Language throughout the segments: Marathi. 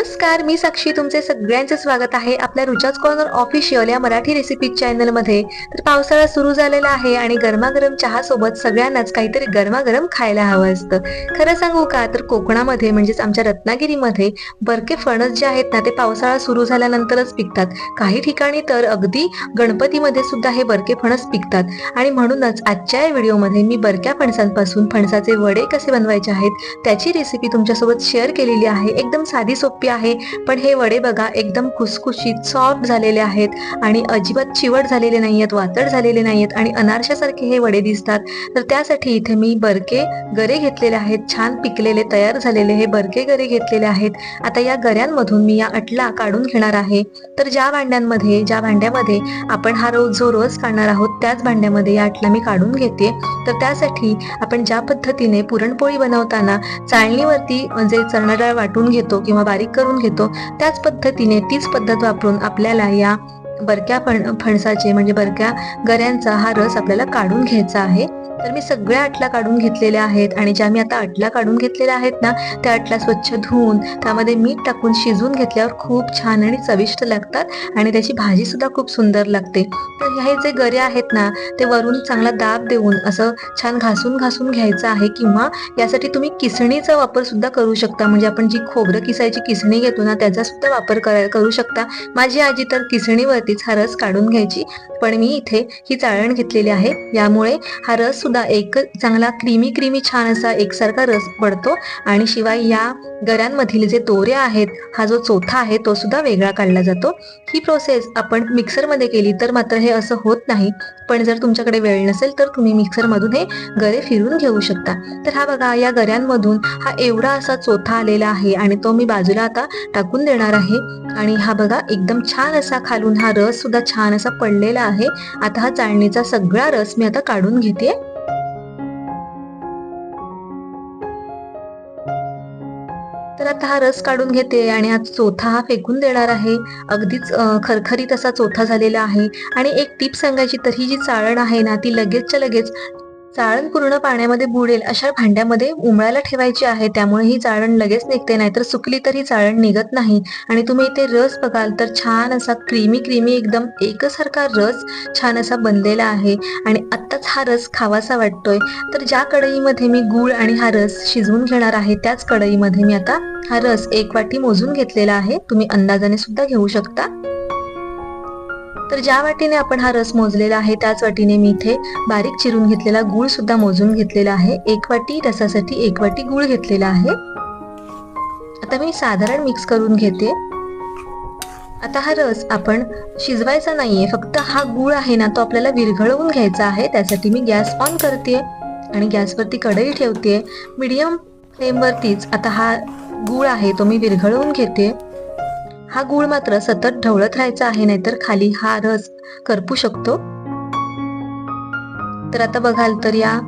नमस्कार मी साक्षी. तुमचे सगळ्यांचे स्वागत आहे आपल्या रुचाच कॉर्नर ऑफिशियल या मराठी रेसिपी चॅनलमध्ये. तर पावसाळा सुरू झालेला आहे आणि गरमागरम चहा सोबत सगळ्यांनाच काहीतरी गरमागरम खायला हवं असतं. खरं सांगू का? तर कोकणामध्ये म्हणजेच आमच्या रत्नागिरीमध्ये बरके फणस जे आहेत ना ते पावसाळा सुरू झाल्यानंतरच पिकतात. काही ठिकाणी तर अगदी गणपतीमध्ये सुद्धा हे बरके फणस पिकतात. आणि म्हणूनच आजच्या या व्हिडिओमध्ये मी बरक्या फणसांपासून फणसाचे वडे कसे बनवायचे आहेत त्याची रेसिपी तुमच्यासोबत शेअर केलेली आहे. एकदम साधी सोपी आहे. पण हे वडे बघा एकदम खुसखुशीत सॉफ्ट झालेले आहेत आणि अजिबात चिवट झालेले नाही आहेत वातड झालेले नाही आहेत आणि अनारशासारखे हे वडे दिसतात. तर त्यासाठी इथे मी बरके गरे घेतलेले आहेत. छान पिकलेले तयार झालेले हे बरके गरे घेतलेले आहेत. आता या गऱ्यांमधून मी या अटला काढून घेणार आहे. तर ज्या भांड्यांमध्ये ज्या भांड्यामध्ये आपण हा रोज जो रोज काढणार आहोत त्याच भांड्यामध्ये या अटला मी काढून घेते. तर त्यासाठी आपण ज्या पद्धतीने पुरणपोळी बनवताना चाळणीवरती म्हणजे जे चणाडाळ वाटून घेतो किंवा बारीक करून घेतो. त्याच पद्धतीने तीच पद्धत वापरून आपल्याला या बरक्या फण फणसाचे म्हणजे बरक्या गऱ्यांचा हा रस आपल्याला काढून घ्यायचा आहे. तर मी सगळ्या अटला काढून घेतलेल्या आहेत आणि ज्या मी आता अटला काढून घेतलेल्या आहेत ना त्या अटला स्वच्छ धुवून त्यामध्ये मीठ टाकून शिजवून घेतल्यावर खूप छान आणि चविष्ट लागतात आणि त्याची भाजी सुद्धा खूप सुंदर लागते. तर हे जे गरे आहेत ना ते वरून चांगला दाब देऊन असं छान घासून घासून घ्यायचं आहे किंवा यासाठी तुम्ही किसणीचा वापर सुद्धा करू शकता. म्हणजे आपण जी खोबरं किसायची किसणी घेतो ना त्याचा सुद्धा वापर करू शकता. माझी आजी तर किसणीवरतीच हा रस काढून घ्यायची पण मी इथे ही चाळण घेतलेली आहे. यामुळे हा रस सुद्धा एक चांगला क्रीमी क्रीमी छान असा एकसारखा रस पडतो. आणि शिवाय या गऱ्यांमधील जे दोऱ्या आहेत हा जो चोथा आहे तो सुद्धा वेगळा काढला जातो. ही प्रोसेस आपण मिक्सरमध्ये केली तर मात्र हे असं होत नाही. पण जर तुमच्याकडे वेळ नसेल तर तुम्ही मिक्सरमधून हे गरे फिरून घेऊ शकता. तर हा बघा या गऱ्यांमधून हा एवढा असा चोथा आलेला आहे आणि तो मी बाजूला आता टाकून देणार आहे. आणि हा बघा एकदम छान असा खालून हा रस सुद्धा छान असा पडलेला आहे. आता हा चाळणीचा सगळा रस मी आता काढून घेते. तर आता हा रस काढून घेते आणि आज चोथा हा फेकून देणार आहे. अगदीच खरखरीत असा चोथा झालेला आहे. आणि एक टीप सांगायची तर ही जी चाळण आहे ना ती लगेचच्या लगेच चाळण पूर्ण पाण्यामध्ये बुडेल अशा भांड्यामध्ये उमळायला ठेवायची आहे. त्यामुळे ही चाळण लगेच निघते नाहीतर सुकली तर ही चाळण निघत नाही. आणि तुम्ही इथे रस बघाल तर छान असा क्रीमी क्रीमी एकदम एकसारखा रस छान असा बनलेला आहे. आणि आत्ताच हा रस खावासा वाटतोय. तर ज्या कढईमध्ये मी गूळ आणि हा रस शिजवून घेणार आहे त्याच कढईमध्ये मी आता हा रस एक वाटी मोजून घेतलेला आहे. तुम्ही अंदाजाने सुद्धा घेऊ शकता. तर ज्या वाटीने आपण हा रस मोजलेला आहे त्याच वाटीने मी इथे बारीक चिरून घेतलेला गूळ सुद्धा मोजून घेतलेला आहे. एक वाटी रसासाठी एक वाटी गूळ घेतलेला आहे. आता मी साधारण मिक्स करून घेते. आता हा रस आपण शिजवायचा नाहीये फक्त हा गूळ आहे ना तो आपल्याला विरघळवून घ्यायचा आहे. त्यासाठी मी गॅस ऑन करते आणि गॅसवरती कढई ठेवते. मीडियम फ्लेमवरतीच आता हा गूळ आहे तो मी विरघळवून घेते. हा गूळ मात्र सतत ढवळत राहायचा आहे नाहीतर खाली हा रस करपू शकतो. तर आता बघाल तर या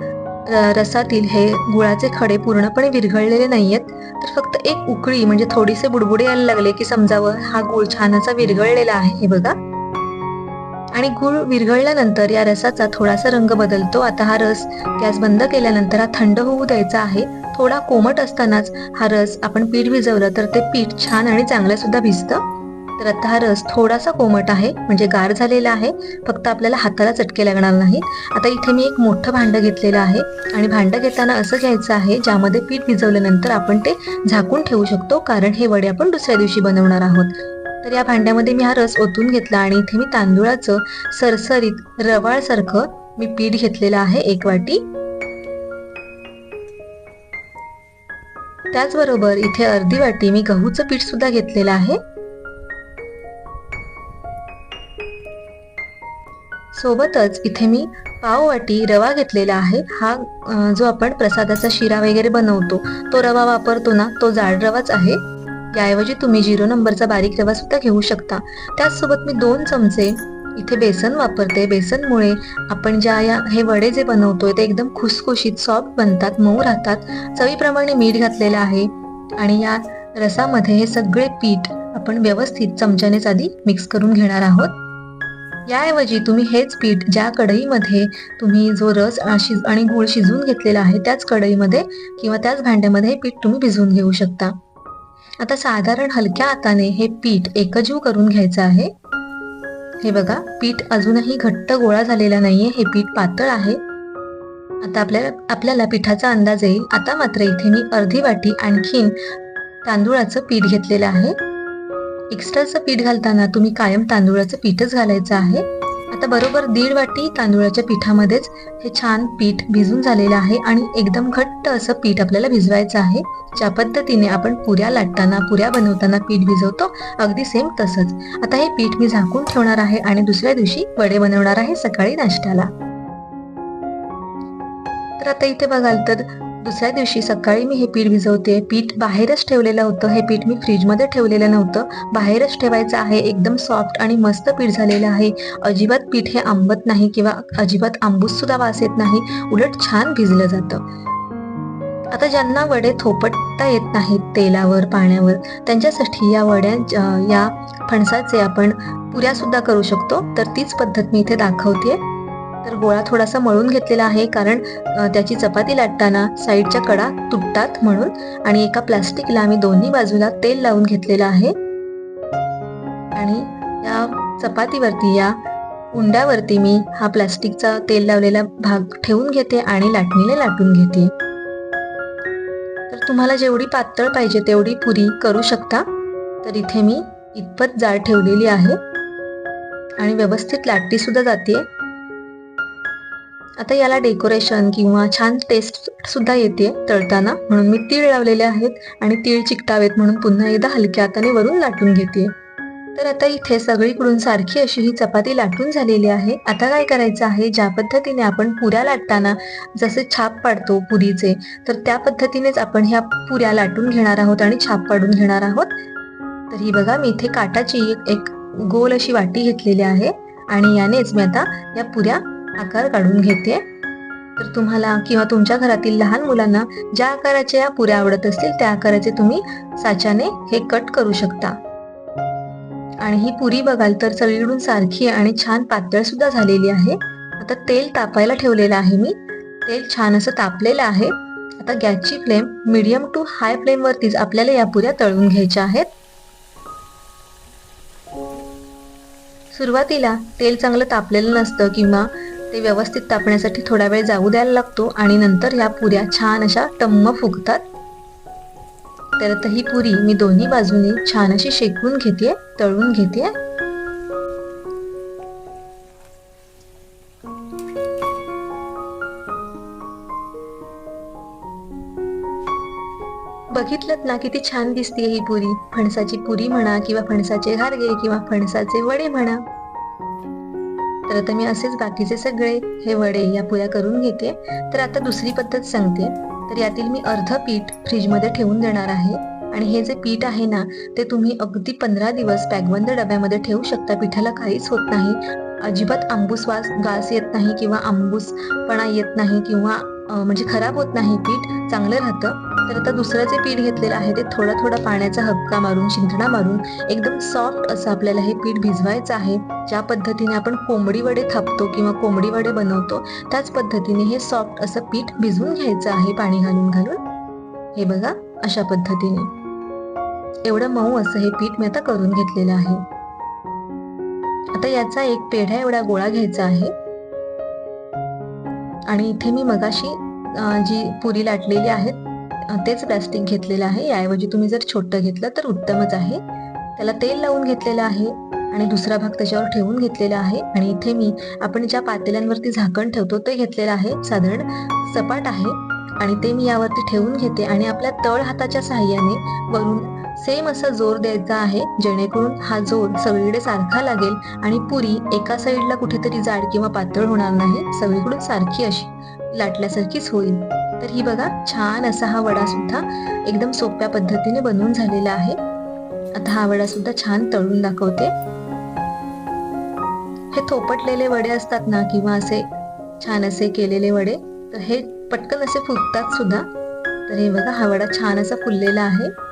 रसातील हे गुळाचे खडे पूर्णपणे विरघळलेले नाहीयेत. तर फक्त एक उकळी म्हणजे थोडीसे बुडबुडे यायला लागले की समजावं हा गुळ छान असा विरघळलेला आहे हे बघा. आणि गुळ विरघळल्यानंतर या रसाचा थोडासा रंग बदलतो. आता हा रस गॅस बंद केल्यानंतर हा थंड होऊ द्यायचा आहे. थोडा कोमट असतानाच हा रस आपण पीठ भिजवलं तर ते पीठ छान आणि चांगलं सुद्धा भिजतं. तर आता हा रस थोडासा कोमट आहे म्हणजे गार झालेला आहे फक्त आपल्याला हाताला चटके लागणार नाही आता इथे मी एक मोठं भांडं घेतलेलं आहे आणि भांडं घेताना असं घ्यायचं आहे ज्यामध्ये पीठ भिजवल्यानंतर आपण ते झाकून ठेवू शकतो कारण हे वडे आपण दुसऱ्या दिवशी बनवणार आहोत. तर या भांड्यामध्ये मी हा रस ओतून घेतला आणि इथे मी तांदुळाचं सरसरीत रवाळसारखं मी पीठ घेतलेलं आहे एक वाटी. त्याचबरोबर इथे अर्धी वाटी मी गहूचं पीठ सुद्धा घेतलेलं आहे. सोबतच इथे मी पाव वाटी रवा घेतलेला आहे. हा जो आपण प्रसादाचा शिरा वगैरे बनवतो तो रवा वापरतो ना तो जाड रवाच आहे. याऐवजी तुम्ही झिरो नंबरचा बारीक रवा सुद्धा घेऊ शकता. त्याचसोबत मी दोन चमचे इथे बेसन वापरते. बेसनमुळे आपण ज्या या हे वडे जे बनवतोय ते एकदम खुसखुशीत सॉफ्ट बनतात मऊ राहतात. चवीप्रमाणे मीठ घातलेलं आहे आणि या रसामध्ये हे सगळे पीठ आपण व्यवस्थित चमच्यानेच आधी मिक्स करून घेणार आहोत. याऐवजी तुम्ही हेच पीठ ज्या कढईमध्ये तुम्ही जो रस शिज आणि गूळ शिजवून घेतलेला आहे त्याच कढईमध्ये किंवा त्याच भांड्यामध्ये हे पीठ तुम्ही भिजवून घेऊ शकता. आता साधारण हलक्या हाताने हे पीठ एकजीव करून घ्यायचं आहे. हे बघा पीठ अजूनही घट्ट गोळा झालेला नाहीये हे पीठ पातळ आहे. आता आपल्याला आपल्याला पिठाचा अंदाज येईल. आता मात्र इथे मी अर्धी वाटी आणखीन तांदूळाचं पीठ घेतलेलं आहे. एक्स्ट्राचं पीठ घालताना तुम्ही कायम तांदूळाचं पीठच घालायचं आहे. आता बरोबर दीड वाटी तांदूळाच्या पिठामध्येच हे छान पीठ भिजून झालेलं आहे आणि एकदम घट्ट असं पीठ आपल्याला भिजवायचं आहे. ज्या पद्धतीने आपण पुऱ्या लाटताना पुऱ्या बनवताना पीठ भिजवतो अगदी सेम तसंच. आता हे पीठ मी झाकून ठेवणार आहे आणि दुसऱ्या दिवशी वडे बनवणार आहे सकाळी नाश्त्याला. तर आता इथे बघाल तर दुसऱ्या दिवशी सकाळी मी हे पीठ भिजवते. पीठ बाहेरच ठेवलेलं होतं. हे पीठ मी फ्रीजमध्ये ठेवलेलं नव्हतं. बाहेरच ठेवायचं आहे. एकदम सॉफ्ट आणि मस्त पीठ झालेलं आहे. अजिबात पीठ हे आंबत नाही किंवा अजिबात आंबूस सुद्धा वास येत नाही. उलट छान भिजलं जातं. आता ज्यांना वडे थोपटता येत नाहीत तेलावर पाण्यावर त्यांच्यासाठी या वड्या या फणसाचे आपण पुऱ्या सुद्धा करू शकतो. तर तीच पद्धत मी इथे दाखवते. तर गोळा थोडासा मळून घेतलेला आहे कारण त्याची चपाती लाटताना साईडच्या कडा तुटतात म्हणून आणि एका प्लास्टिकला मी दोन्ही बाजूला तेल लावून घेतलेलं आहे. आणि या चपातीवरती या उंड्यावरती मी हा प्लास्टिकचा तेल लावलेला भाग ठेवून घेते आणि लाटणीने लाटून घेते. तर तुम्हाला जेवढी पातळ पाहिजे तेवढी पुरी करू शकता. तर इथे मी इतपत जाड ठेवलेली आहे. आणि व्यवस्थित लाटली सुद्धा जाते आता याला डेकोरेशन किंवा छान टेस्ट सुद्धा येते तळताना. म्हणून मी तीळ लावलेले आहेत आणि तीळ चिकटावेत म्हणून पुन्हा एकदा हलक्या हाताने वरून लाटून घेते. तर आता इथे सगळीकडून सारखी अशी ही चपाती लाटून झालेली आहे. आता काय करायचं आहे? ज्या पद्धतीने आपण पुऱ्या लाटताना जसे छाप पाडतो पुरीचे तर त्या पद्धतीनेच आपण ह्या पुऱ्या लाटून घेणार आहोत आणि छाप पाडून घेणार आहोत. तर ही बघा मी इथे काटाची एक- एक गोल अशी वाटी घेतलेली आहे आणि यानेच मी आता या पुऱ्या आकार काढून घेते. तर तुम्हाला किंवा तुमच्या घरातील लहान मुलांना ज्या आकाराच्या या पुऱ्या आवडत असतील त्या आकाराचे तुम्ही साच्याने हे कट करू शकता. आणि ही पुरी बघाल तर सगळीकडून सारखी आणि छान पातळ सुद्धा झालेली आहे. आता तेल तापायला ठेवलेलं आहे मी. तेल छान असं तापलेलं आहे. आता गॅसची फ्लेम मीडियम टू हाय फ्लेमवरतीच आपल्याला या पुऱ्या तळून घ्यायच्या आहेत. सुरुवातीला तेल चांगलं तापलेलं नसतं किंवा ते व्यवस्थित तापण्यासाठी थोडा वेळ जाऊ द्यायला लागतो आणि नंतर ह्या पुऱ्या छान अशा टम्म फुगतात. तर आता ही पुरी मी दोन्ही बाजूनी छान अशी शेकून घेते तळून घेते. बघितलं ना किती छान दिसते ही पुरी. फणसाची पुरी म्हणा किंवा फणसाचे घारगे किंवा फणसाचे वडे म्हणा. तर आता मी असेच बाकीचे सगळे हे वडे या पुऱ्या करून घेते. तर आता दुसरी पद्धत सांगते. तर यातील मी अर्ध पीठ फ्रीजमध्ये ठेवून देणार आहे. आणि हे जे पीठ आहे ना ते तुम्ही अगदी पंधरा दिवस पॅकबंद डब्यामध्ये ठेवू शकता. पिठाला काहीच होत नाही. अजिबात आंबूस वास गास येत नाही किंवा आंबूसपणा येत नाही किंवा म्हणजे खराब होत नाही पीठ चांगलं राहतं. तर आता दुसरं जे पीठ घेतलेलं आहे ते थोडा थोडा पाण्याचा हबका मारून शिंतडा मारून एकदम सॉफ्ट असं आपल्याला हे पीठ भिजवायचं आहे. ज्या पद्धतीने आपण कोंबडी वडे थापतो किंवा कोंबडी वडे बनवतो त्याच पद्धतीने हे सॉफ्ट असं पीठ भिजवून घ्यायचं आहे पाणी घालून घालून. हे बघा अशा पद्धतीने. एवढं मऊ असं हे पीठ मी आता करून घेतलेलं आहे. आता याचा एक पेढा एवढा गोळा घ्यायचा आहे. आणि इथे मी मगाशी जी पुरी लाटलेली आहे तेच प्लॅस्टिक घेतलेलं आहे. याऐवजी तुम्ही जर छोटं घेतलं तर उत्तमच आहे. त्याला तेल लावून घेतलेलं आहे आणि दुसरा भाग त्याच्यावर ठेवून घेतलेला आहे. आणि इथे मी आपण ज्या पातेल्यांवरती झाकण ठेवतो ते घेतलेलं आहे. साधारण सपाट आहे. आणि ते मी यावरती ठेवून घेते. आणि आपल्या तळ हाताच्या सहाय्याने वरून सेम असा जोर द्यायचा आहे जेणेकरून हा जोर सगळीकडे सारखा लागेल आणि पुरी एका साईडला कुठेतरी जाड किंवा पातळ होणार नाही सगळीकडून सारखी अशी लाटल्यासारखीच होईल. तर ही बघा छान असा हा वडा सुद्धा एकदम सोप्या पद्धतीने बनवून झालेला आहे. आता हा वडा सुद्धा छान तळून दाखवते. हे थोपटलेले वडे असतात ना किंवा असे छान असे केलेले वडे तर हे पटकन असे फुगतात सुद्धा. तर हे बघा हा वडा छान असा फुललेला आहे.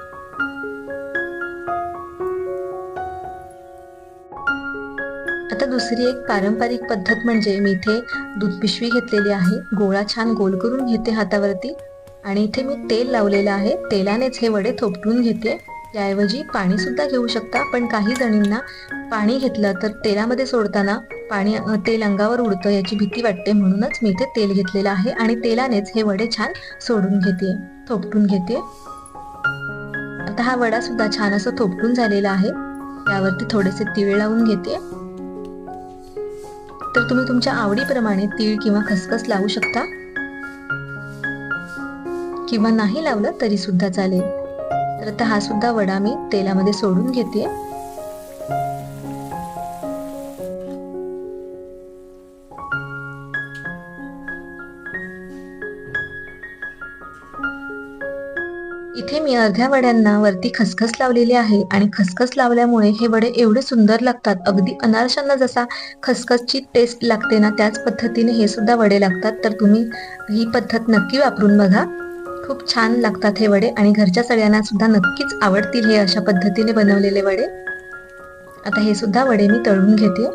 आता दुसरी एक पारंपरिक पद्धत म्हणजे मी इथे दूध पिशवी घेतलेली आहे. गोळा छान गोल करून घेते हातावरती. आणि इथे मी तेल लावलेलं आहे. तेलानेच हे वडे थोपटून घेते. त्याऐवजी पाणी सुद्धा घेऊ शकता. पण काही जणींना पाणी घेतलं तर तेलामध्ये सोडताना पाणी तेल अंगावर उडतं याची भीती वाटते. म्हणूनच मी इथे तेल घेतलेलं आहे आणि तेलानेच हे वडे छान सोडून घेते थोपटून घेते. आता हा वडा सुद्धा छान असं थोपटून झालेला आहे. त्यावरती थोडेसे तिळ लावून घेते. तर तुम्ही तुमच्या आवडीप्रमाणे तीळ किंवा खसखस लावू शकता. किंवा नाही लावलं तरी सुद्धा चालेल. तर आता हा सुद्धा वडा मी तेलामध्ये सोडून घेते. इथे मी अर्ध्या वड्यांना वरती खसखस लावलेली आहे आणि खसखस लावल्यामुळे हे वडे एवढे सुंदर लागतात. अगदी अनारशांना जसा खसखसची टेस्ट लागते ना त्याच पद्धतीने हे सुद्धा वडे लागतात. तर तुम्ही ही पद्धत नक्की वापरून बघा. खूप छान लागतात हे वडे आणि घरच्या सगळ्यांना सुद्धा नक्कीच आवडतील हे अशा पद्धतीने बनवलेले वडे. आता हे सुद्धा वडे मी तळून घेते.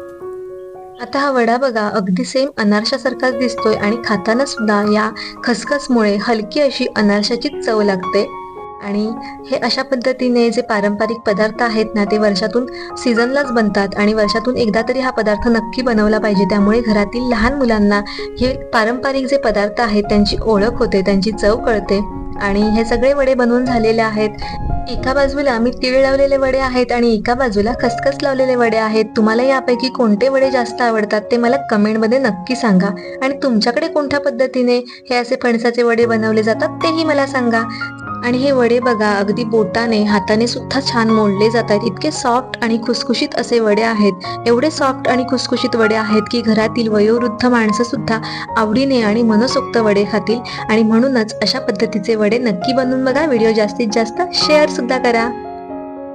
आता हा वडा बघा अगदी सेम अनारशासारखाच दिसतोय आणि खाताना सुद्धा या खसखसमुळे हलकी अशी अनारशाची चव लागते. आणि हे अशा पद्धतीने जे पारंपरिक पदार्थ आहेत ना ते वर्षातून सीझनलाच बनतात आणि वर्षातून एकदा तरी हा पदार्थ नक्की बनवला पाहिजे. त्यामुळे घरातील लहान मुलांना हे पारंपरिक जे पदार्थ आहेत त्यांची ओळख होते त्यांची चव कळते. आणि हे सगळे वडे बनवून झालेले आहेत. एका बाजूला मी तीळ लावलेले वडे आहेत आणि एका बाजूला खसखस लावलेले वडे आहेत. तुम्हाला यापैकी कोणते वडे जास्त आवडतात ते मला कमेंटमध्ये नक्की सांगा. आणि तुमच्याकडे कोणत्या पद्धतीने हे असे फणसाचे वडे बनवले जातात तेही मला सांगा. आणि हे वडे बघा अगदी बोटाने हाताने सुद्धा छान मोडले जातात इतके सॉफ्ट आणि खुसखुशीत असे वडे आहेत. एवढे सॉफ्ट आणि खुसखुशीत वडे आहेत की घरातील वयोवृद्ध माणसं सुद्धा आवडीने आणि मनसोक्त वडे खातील. आणि म्हणूनच अशा पद्धतीचे वडे नक्की बनवून बघा. व्हिडिओ जास्तीत जास्त शेअर सुद्धा करा.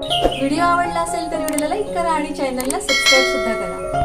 व्हिडिओ आवडला असेल तर व्हिडिओला लाईक करा आणि चॅनलला सबस्क्राईब सुद्धा करा.